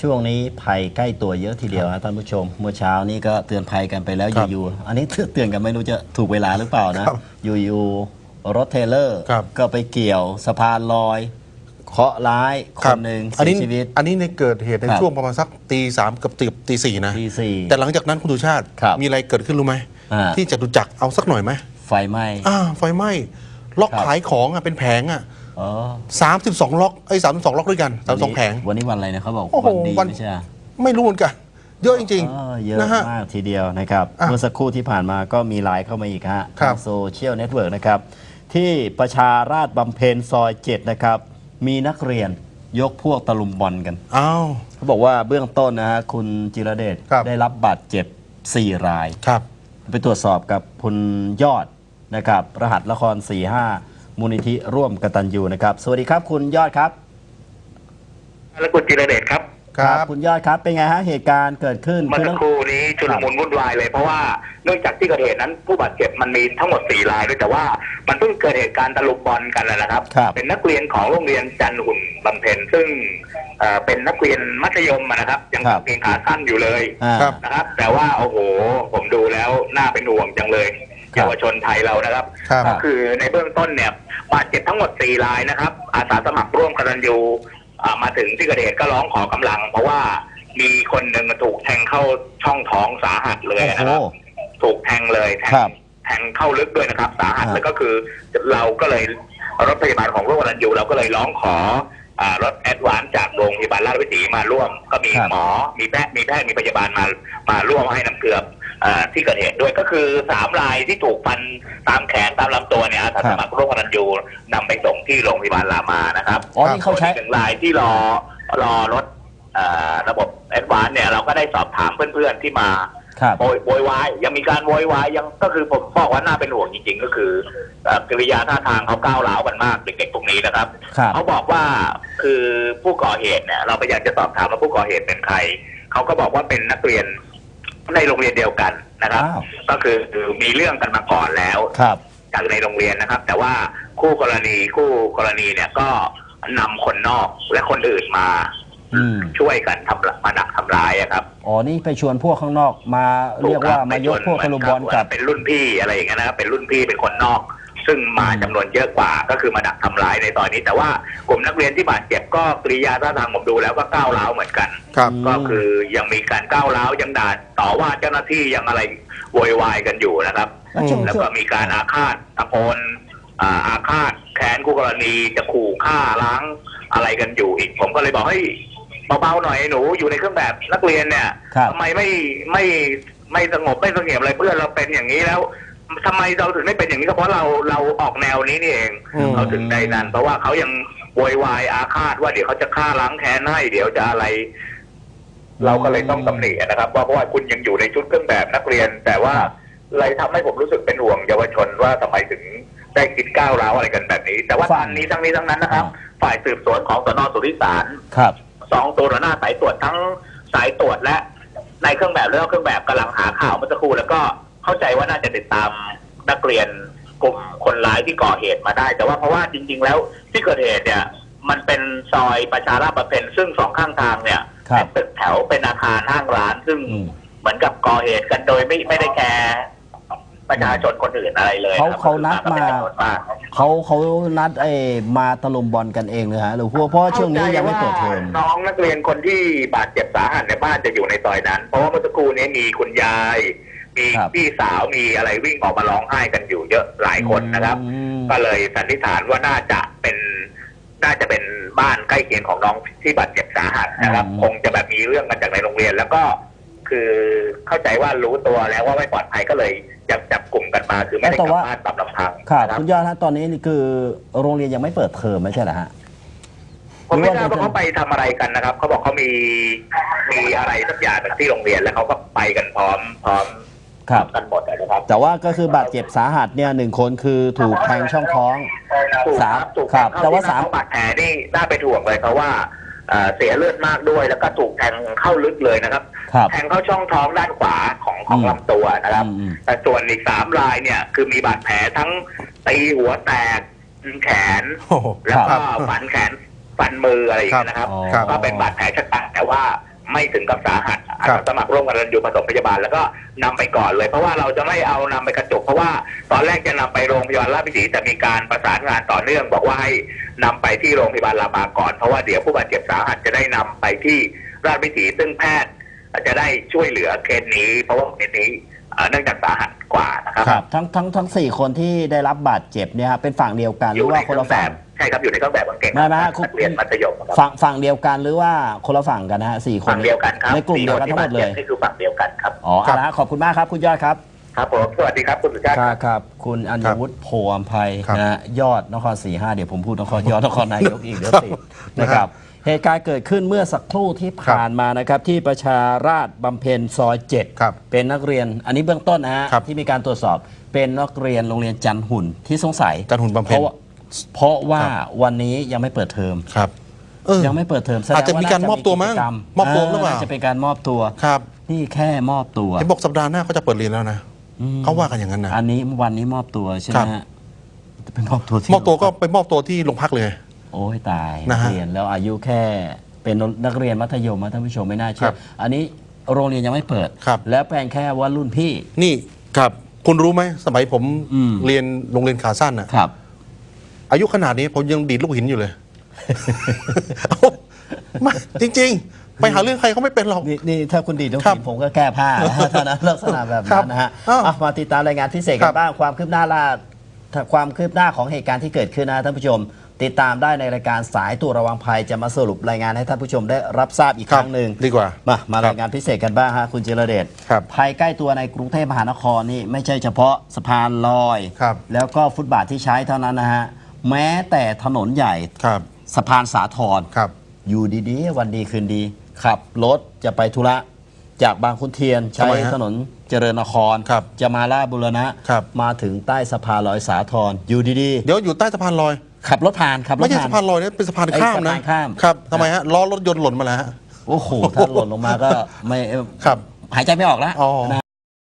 ช่วงนี้ภัยใกล้ตัวเยอะทีเดียวนะท่านผู้ชม เมื่อเช้านี้ก็เตือนภัยกันไปแล้วครับอยู่ๆอันนี้เตือนกันไม่รู้จะถูกเวลาหรือเปล่านะ ครับอยู่ๆรถเทรลเลอร์ ครับ ก็ไปเกี่ยวสะพานลอย เคราะห์ร้ายคนหนึ่งอันเสีนี้ยชีวิต อันนี้ในเกิดเหตุในครับช่วงประมาณสักตีสามกับตีตีสี่นะทีสี่แต่หลังจากนั้นคุณสุชาติ ครับมีอะไรเกิดขึ้นรู้ไหม อ่า ที่จตุจักรเอาสักหน่อยไหมไฟไหม้ อ่าไฟไหม้ล็อกครับขายของอะเป็นแผงอะ อ๋อสามสิบสองล็อกไอ้สามสิบสองล็อกด้วยกันสามสองแผง วันนี้วันอะไรนะเขาบอกโอ้โหวันดีวัน ไม่ใช่เหรอไม่รู้เหมือนกัน เยอะจริงอ๋อเยอะนะฮะ มากทีเดียวนะครับ อะเมื่อสักครู่ที่ผ่านมาก็มีไลน์เข้ามาอีกฮะครับทางโซเชียลเน็ตเวิร์กนะครับ ที่ประชาราชบำเพ็ญซอย 7 นะครับ มีนักเรียนยกพวกตะลุมบอลกัน อ้าว เขาบอกว่าเบื้องต้นนะฮะคุณจิรเดชครับ ได้รับบาดเจ็บ 4 ราย ครับ ไปตรวจสอบกับคุณยอดนะครับ รหัสละคร 45 มูลนิธิร่วมกตัญญูนะครับ สวัสดีครับคุณยอดครับและคุณจิรเดชครับครับ คุณยอดครับเป็นไงฮะเหตุการณ์เกิดขึ้นเมื่อคือสัต้กองครู่นี้ชุลมุนวุ่นวายเลยเพราะว่าเนื่องจากที่เกิดเหตุนั้นผู้บาดเจ็บมันมีทั้งหมดสี่รายด้วยแต่ว่ามันเพิ่งเกิดเหตุการณ์ตะลุมบอลกันนะครับครับเป็นนักเรียนของโรงเรียนจันทร์หุ่นบำเพ็ญซึ่งเอ่อเป็นนักเรียนมัธยมอะนะครับ ยังครับเพียงขาสั้นอยู่เลยอ่าครับนะครับ แต่ว่าโอ้โหผมดูแล้วน่าเป็นห่วงจังเลยครับ เยาวชนไทยเรานะครับ ครับ ก็คือในเบื้องต้นเนี่ยบาดเจ็บทั้งหมด4รายนะครับ อาสาสมัครร่วมกตัญญูอ่ามาถึงที่เกิดเหตุก็ร้องขอกำลัง เพราะว่ามีคนหนึ่งถูกแทงเข้าช่องท้องสาหัสเลยโอ้นะโหครับถูกแทงเลยแทงครับแทงเข้าลึกด้วยนะครับ สาหัสฮะแล้วก็คือเราก็เลยรถพยาบาลของร่วมกตัญญูเราก็เลยร้องขออ่ารถแอดวานซ์จากโรงพยาบาลราชวิถีมาร่วม ก็มีหมอมีแพทย์มีแพทย์มีพยาบาลมามาร่วมให้น้ำเกลืออ่า ที่เกิดเหตุด้วยก็คือสามรายที่ถูกฟันตามแขนตามลำตัวเนี่ยอาสาสมัครร่วมกตัญญูนำไปส่งที่โรงพยาบาลรามานะครับอ๋อนี่เขาใช้ส่วนอีกหนึ่งรายที่รอรอรถเอ่อระบบแอดวานซ์เนี่ยเราก็ได้สอบถามเพื่อนๆที่มาครับโวยโวยวายยังมีการโวยวายยังก็คือผมบอกว่าน่าเป็นห่วงจริงๆ ก็คือเอ่อกิริยาท่าทางเขาก้าวร้าวกันมากเด็กๆพวกนี้นะครับครับเขาบอกว่าคือผู้ก่อเหตุเนี่ยเราพยายามจะสอบถามว่าผู้ก่อเหตุเป็นใครเขาก็บอกว่าเป็นนักเรียน ในโรงเรียนเดียวกันนะครับ อ้าว ก็คือมีเรื่องกันมาก่อนแล้วครับ จากในโรงเรียนนะครับ แต่ว่าคู่กรณีคู่กรณีเนี่ยก็นำคนนอกและคนอื่นมาอืมช่วยกันทำละมาดักทำร้ายอะครับอ๋อนี่ไปชวนพวกข้างนอกมาเรียกว่า มายกพวกตะลุมบอลกับ เป็นรุ่นพี่อะไรอย่างเงี้ยนะครับเป็นรุ่นพี่เป็นคนนอก ซึ่งมาจำนวนเยอะกว่า ก็คือมาดักทำร้ายในตอนนี้ แต่ว่ากลุ่มนักเรียนที่บาดเจ็บก็กริยาท่าทางผมดูแล้วก็ก้าวร้าวเหมือนกันครับอืมก็คือยังมีการก้าวร้าวยังด่าต่อว่าเจ้าหน้าที่ยังอะไรโวยวายกันอยู่นะครับ แล้วช่วงแล้วช่วก็งมีการอาฆาตตะโพนอ่าอาฆาตแค้นคู่กรณีจะขู่ฆ่าล้างอะไรกันอยู่อีก ผมก็เลยบอกให้ยเบาๆหน่อยหนูอยู่ในเครื่องแบบนักเรียนเนี่ยครับทำไมไม่ไม่ไม่สงบไม่เสงี่ยมอะไรเพื่อนเราเป็นอย่างนี้แล้ว ทำไมเราถึงได้เป็นอย่างนี้ก็เพราะเราเราออกแนวนี้นี่เองอืม เขาถึงได้นั้น เพราะว่าเขายังโวยวายอาฆาตว่าเดี๋ยวเขาจะฆ่าล้างแค้นให้เดี๋ยวจะอะไร เราก็เลยต้องตำหนินะครับว่าเพราะว่าคุณยังอยู่ในชุดเครื่องแบบนักเรียน แต่ว่าอะไรทำให้ผมรู้สึกเป็นห่วงเยาวชนว่าทำไมถึงได้คิดก้าวร้าวอะไรกันแบบนี้ แต่ว่าฟัตงอนนี้ทั้งนี้ทั้งนั้นนะครับ ฝ่ายสืบสวนของสนสุริสาร ครับ สองตัวหน้าสายตรวจทั้งสายตรวจและในเครื่องแบบและนอกเครื่องแบบกำลังหาข่าวเมื่อสักครู่แล้วก็ เข้าใจว่าน่าจะติดตามนักเรียนกลุ่มคนร้ายที่ก่อเหตุมาได้ แต่ว่าเพราะว่าจริง ๆ แล้วที่เกิดเหตุเนี่ย มันเป็นซอยประชาราษฎร์ประเพณซึ่งสองข้างทางเนี่ยครับเป็นตึกแถวเป็นอาคารห้างร้าน ซึ่งอืมเหมือนกับก่อเหตุกันโดยไม่ไม่ได้แคร์ประชาชนคนอื่นอะไรเลยเขาครับเขานัดมาเป็นจำนวนกเขาเขานัดไอ้มาตะลุมบอลกันเองเลยฮะหรือเพราะเพราะว่าช่วงนี้ยังไม่เปิดเทอมน้องนักเรียนคนที่บาดเจ็บสาหัสในบ้านจะอยู่ในซอยนั้น เพราะว่าเมื่อสักครู่นี้มีคุณยาย มีครับพี่สาวมีอะไรวิ่งออกมาร้องไห้กันอยู่เยอะหลายคนนะครับ อืม ก็เลยสันนิษฐานว่าน่าจะเป็น น่าจะเป็นบ้านใกล้เคียงของน้องที่บาดเจ็บสาหัสนะครับ อืม คงจะแบบมีเรื่องกันจากในโรงเรียน แล้วก็คือเข้าใจว่ารู้ตัวแล้วว่าไม่ปลอดภัยก็เลยจับจับกลุ่มกันมาคือไม่ได้กลับบ้านตามลำพังครับนะคุณยอดฮะตอนนี้นี่คือโรงเรียนยังไม่เปิดเทอมไม่ใช่เหรอฮะ ผมไม่ทราบว่าเขาไปทำอะไรกันนะครับเขาบอกเขามีมีอะไรสักอย่างที่โรงเรียนแล้วเขาก็ไปกันพร้อมพร้อม ครับ กันหมดนะครับแต่ว่าก็คือบาดเจ็บสาหัสเนี่ยหนึ่งคนคือถูกแทงช่องท้อง ถูกสามถูกครับเข้แต่ว่าที่หน้สามท้องบาดแผลนี่น่าไปถ่วงเลยเพราะว่าเอ่อเสียเลือดมากด้วย แล้วก็ถูกแทงเข้าลึกเลยนะครับ ครับ แทงเข้าช่องท้องด้านขวาของของอืม ลำตัวนะครับ อืมแต่ส่วนอีกสามรายเนี่ยคือมีบาดแผลทั้งตีหัวแตกแขน โอ้โห แล้วคก็รับฟันแขนฟันมืออะไรอย่างเงี้ยนะครับ อ๋อครับก็เป็นบาดแผลชะกันแต่ว่า ไม่ถึงกับสาหัสอาครับสาสมัครร่วมกันอยู่ผสมพยาบาลแล้วก็นำไปก่อนเลย เพราะว่าเราจะไม่เอานำไปกระจุกเพราะว่าตอนแรกจะนำไปโรงพยาบาลราชวิถีแต่มีการประสานงานต่อเนื่อง บอกว่าให้นำไปที่โรงพยาบาลรามาก่อนเพราะว่าเดี๋ยวผู้บาดเจ็บสาหัสจะได้นำไปที่ราชวิถีซึ่งแพทย์จะได้ช่วยเหลือเคสนี้ เพราะว่าเคสนี้เอ่อเนื่องจากสาหัสกว่านะครับครับทั้งทั้งทั้งสี่คนที่ได้รับบาดเจ็บเนี่ยครับเป็นฝั่งเดียวกันหรือว่าคนละฝั่งใช่ครับอยู่ในเครื่องแบบกางเกงไม่ไม่ฮะคุณนักเรียนมัธยมครับฝั่งฝั่งเดียวกันหรือว่าคนละฝั่งกันนะฮะสี่คนฝั่งเดียวกันครับในกลุ่มเดียวกันทั้งหมดเลยสี่คนที่บาจ็บนี่คือฝั่งเดียวกันครับอ๋อเอาละฮะขอบคุณมากครับคุณยอดครับครับผมสวัสดีครับคุณสุชาติครับครับ คุณอัญวุฒิโพอัมภัยครับนะฮะยอดนครสี่ห้าเดี๋ยวผมพูดนครยอดนครนายกอีกเดี๋ยวติดครับนะครับเหตุการณ์เกิดขึ้นเมื่อสักครู่ที่ผ่านมานะครับที่ประชาราชบำเพ็ญซอยเจ็ดครับเป็นนักเรียนอันนี้เบื้องต้นนะฮะครับที่มีการตรวจสอบเป็นนักเรียนโรงเรียนจันทหุ่นที่สงสัยจันทหุ่นบำเพ็ญ เพราะว่าเพราะว่าครับวันนี้ยังไม่เปิดเทอมครับเออยังไม่เปิดเทอมแสดงอาจจะมีการมอบตัวมั้งาจะกิจกรรมอบตัวหรือเปล่าน่จะเป็นการมอบตัวครับนี่แค่มอบตัวเห็นบอกสัปดาห์หน้าเขาจะเปิดเรียนแล้วนะอืมเขาว่ากันอย่างนั้นนะอันนี้วันนี้มอบตัวใช่ไหครัมบฮะจะเป็นมอบตัวที่มอบตัวก็ไปมอบตัวที่โรงพักเลย โอ้ยตายนะฮะเรียนแล้วอายุแค่เป็นนักเรียนมัธยมนะท่านผู้ชมไม่น่าเชื่ครัอบอันนี้โรงเรียนยังไม่เปิดครับแล้วแปลงแค่ว่ารุ่นพี่ นี่ครับ คุณรู้ไหมสมัยผมอืมเรียนโรงเรียนขาสั้นน่ะครับ อายุขนาดนี้ผมยังดีดลูกหินอยู่เลย เอ้ามาจริง ๆ ไปหาเรื่องใครเขาไม่เป็นหรอก นี่นี่ถ้าคุณดีดต้องครับกินผมก็แก้ผ้าเท่านั้นลักษณะแบบครันั้บนนะฮะอ้าวอะมาติดตามรายงานพิเศษครักันบบ้างความคืบหน้าล่าความคืบหน้าของเหตุการณ์ที่เกิดขึ้นนะท่านผู้ชม ติดตามได้ในรายการสายตรวจระวังภัยจะมาสรุปรายงานให้ท่านผู้ชมได้รับทราบอีกครั้งหนึ่งดีกว่ามามาครับรายงานพิเศษกันบ้างฮะคุณจิรเดชครับภัยใกล้ตัวในกรุงเทพมหานครนี่ไม่ใช่เฉพาะสะพานลอย ครับ แล้วก็ฟุตบาทที่ใช้เท่านั้นนะฮะ แม้แต่ถนนใหญ่ครับสะพานสาทรครับ อยู่ดีๆ วันดีคืนดี ขับรถจะไปธุระ จากบางขุนเทียนใช้ทำไมฮะถนนเจริญนคร ครับจะมาล่าดบุรณะ ครับ มาถึงใต้สะพานลอยสาทรอยู่ดีเดี๋ยวอยู่ใต้สะพานลอย ๆ ขับรถผ่านขับรไม่ถใช่ผ่าน สะพานลอยนะเป็นสะพานไอ้ข้ามนะสะพานข้าม ครับทำไมฮะล้อรถยนต์หล่นมาแล้วฮะ โอ้โหถ้าหล่นลงมาก็ไม่ครับหายใจไม่ออกแล้วอ๋อนะ